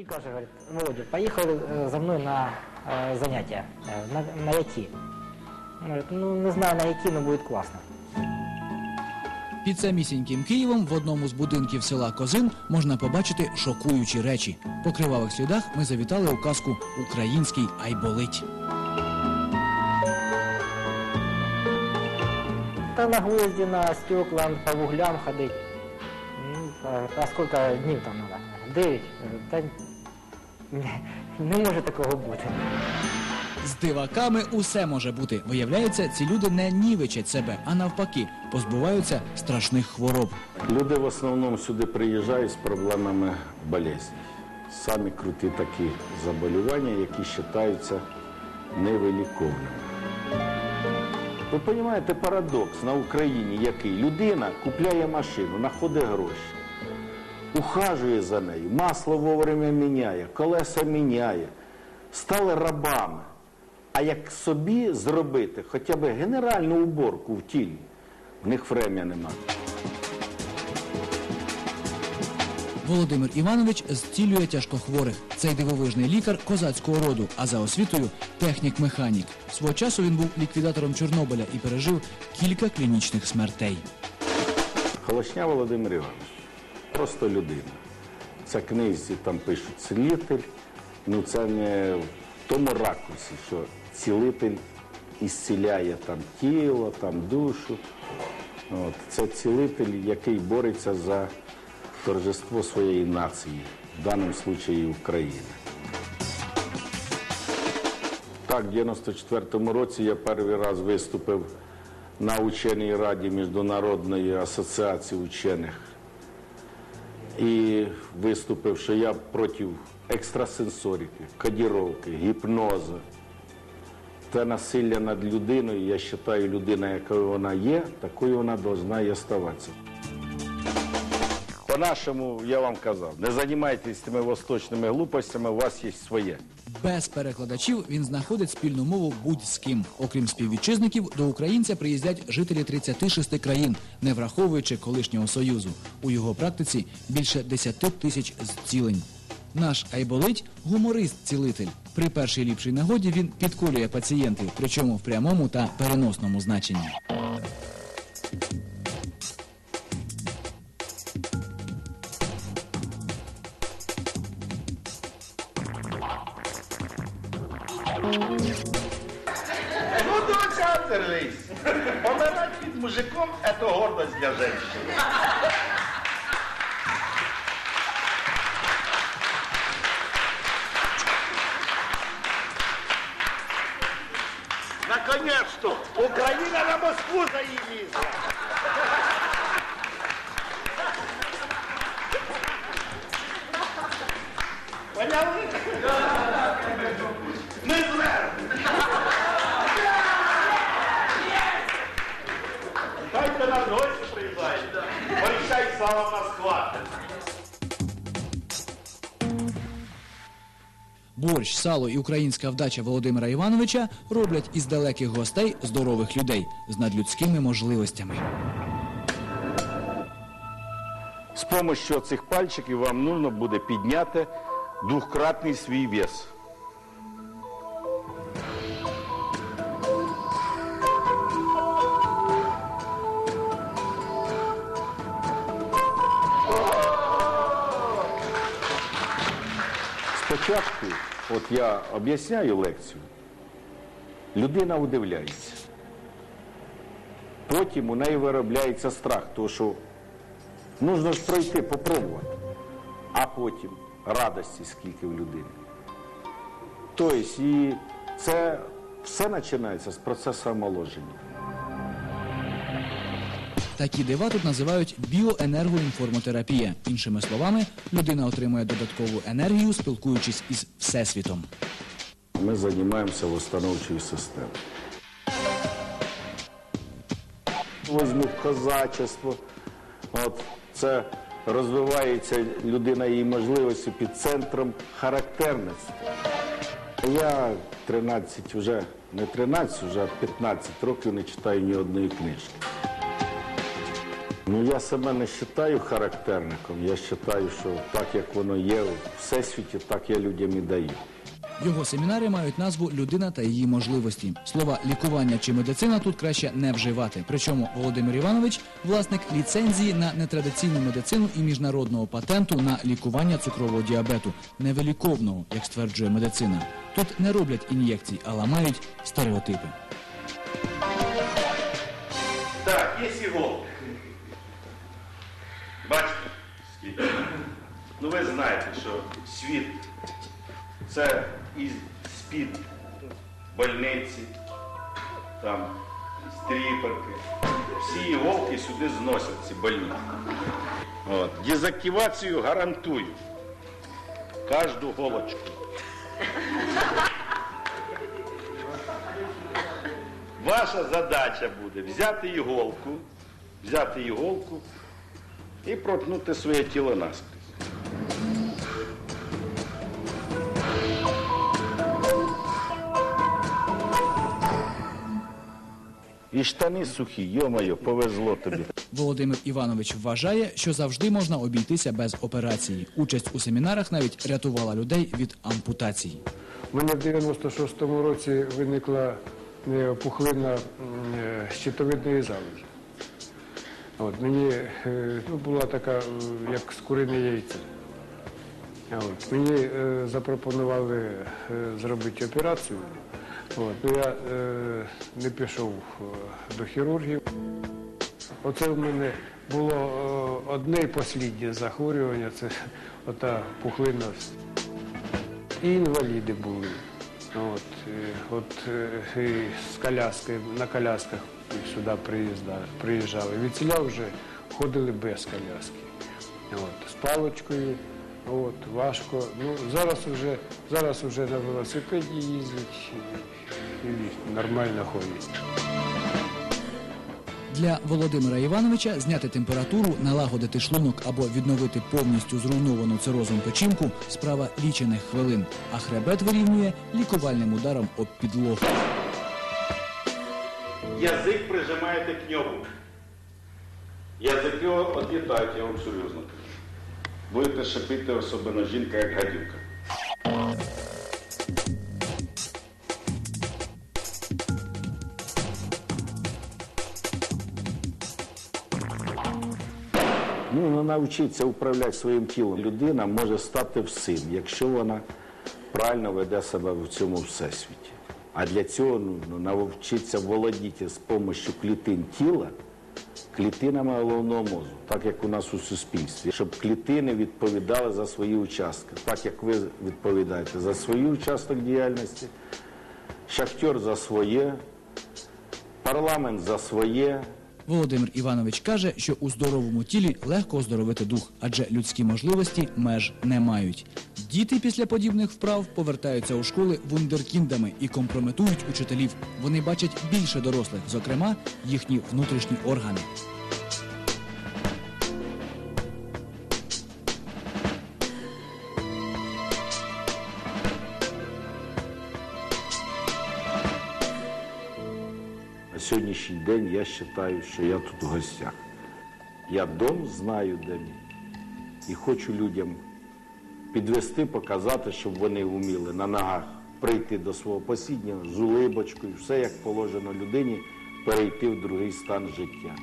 И каже, говорит, Володя, поехали э, за мной на э, занятия. Э, на, на які? Он Говорит, ну не знаю на які, но будет классно. Під самісіньким Києвом в одному з будинків села Козин можна побачити шокуючі речі. По кривавих слідах ми завітали у казку Український айболить. Та на гвозді, на стекла, по вуглям ходить. Ну, а, а сколько днів там надо? Дев'ять? не, не може такого бути. З диваками усе може бути. Виявляється, ці люди не нівичать себе, а навпаки, позбуваються страшних хвороб. Люди в основному сюди приїжджають з проблемами болезней. Самі круті такі заболювання, які вважаються невиліковними. Ви розумієте парадокс на Україні який? Людина купляє машину, знаходить гроші, ухажує за нею, масло вовремя міняє, колеса міняє, стали рабами. А як собі зробити хоча б генеральну уборку в тілі, в них врем'я немає. Володимир Іванович зцілює тяжкохворих. Цей дивовижний лікар козацького роду, а за освітою технік-механік. Свого часу він був ліквідатором Чорнобиля і пережив кілька клінічних смертей. Холошня Володимир Іванович. Просто людина. Це книзі там пишуть цілитель. Ну це не в тому ракурсі, що цілитель ісціляє там тіло, там душу. От. Це цілитель, який бореться за торжество своєї нації, в даному випадку України. Так, в 94-му році я перший раз виступив на ученій раді Міжнародної асоціації учених і виступив, що я проти екстрасенсорики, кодіровки, гіпнозу. Те насилля над людиною, я вважаю, людина, якою вона є, такою вона має і оставатися. По-нашому, я вам казав, не займайтесь тими восточними глупостями, у вас є своє. Без перекладачів він знаходить спільну мову будь з ким. Окрім співвітчизників, до українця приїздять жителі 36 країн, не враховуючи колишнього союзу. У його практиці більше 10 тисяч зцілень. Наш айболить гуморист-цілитель. При першій ліпшій нагоді він підколює пацієнтів, причому в прямому та переносному значенні. ветер лись. Помирать під мужиком – это гордость для женщины. Наконец-то! Украина на Москву заявила! Поняли? Да, да. Мы зверху! Приїжджають. Порішай слава в нас хватить. Борщ, сало і українська вдача Володимира Івановича роблять із далеких гостей здорових людей з надлюдськими можливостями. З допомогою цих пальчиків вам потрібно буде підняти двократний свій вес. Спочатку, от я об'ясняю лекцію, людина удивляється. Потім у неї виробляється страх, тому що Нужно ж пройти, попробувати. А потім радості скільки в людини. Тобто, і це все починається з процесу омоложення. Такі дива тут називають біоенергоінформотерапія. Іншими словами, людина отримує додаткову енергію, спілкуючись із всесвітом. Ми займаємося восстановчою системою. Возьму козачество. От це розвивається людина її можливості під центром характерності. Я 13, вже не 13, вже 15 років не читаю ні одної книжки. Ну, я себе не вважаю характерником. Я вважаю, що так, як воно є в всесвіті, так я людям і даю. Його семінари мають назву Людина та її можливості. Слова лікування чи медицина тут краще не вживати. Причому Володимир Іванович власник ліцензії на нетрадиційну медицину і міжнародного патенту на лікування цукрового діабету, невиліковного, як стверджує медицина. Тут не роблять ін'єкцій, а ламають стереотипи. Так, є іголки. Бачите, скільки? Ну ви знаєте, що світ це і з-під больниці, там стріперки. Всі іголки сюди зносять ці больниці. От. Дезактивацію гарантую. Кожну голочку. Ваша задача буде взяти іголку, взяти іголку і проткнути своє тіло наскрізь. І штани сухі, йо-моє, повезло тобі. Володимир Іванович вважає, що завжди можна обійтися без операції. Участь у семінарах навіть рятувала людей від ампутації. У мене в 96-му році виникла е, пухлина е, щитовидної залози. От, мені е, ну, була така, е, як скурине яйце. От, мені е, запропонували е, зробити операцію. От, ну, я е, не пішов е, до хірургів. Оце в мене було е, одне і посліднє захворювання, це ота пухлина і інваліди були. От, е, от е, з коляски, на колясках сюди приїздали, приїжджали. Від селя вже ходили без коляски. З паличкою, от, важко. Ну, зараз вже, зараз вже на велосипеді їздять і, і нормально ходять. Для Володимира Івановича зняти температуру, налагодити шлунок або відновити повністю зруйновану цирозом печінку – справа лічених хвилин, а хребет вирівнює лікувальним ударом об підлогу. Язик прижимаєте к ньому. Язики відлітають, я вам серйозно кажу. Будете шипіти особливо жінка, як гадюка. Ну, навчитися управляти своїм тілом. Людина може стати всім, якщо вона правильно веде себе в цьому всесвіті. А для цього ну, навчитися володіти з допомогою клітин тіла клітинами головного мозку, так як у нас у суспільстві, щоб клітини відповідали за свої участки, так як ви відповідаєте за свій участок діяльності, шахтер за своє, парламент за своє. Володимир Іванович каже, що у здоровому тілі легко оздоровити дух, адже людські можливості меж не мають. Діти після подібних вправ повертаються у школи вундеркіндами і компрометують учителів. Вони бачать більше дорослих, зокрема їхні внутрішні органи. Сьогоднішній день я вважаю, що я тут в гостях. Я дом знаю, де мій. І хочу людям підвести, показати, щоб вони вміли на ногах прийти до свого посіднього з улибочкою, все як положено людині, перейти в другий стан життя.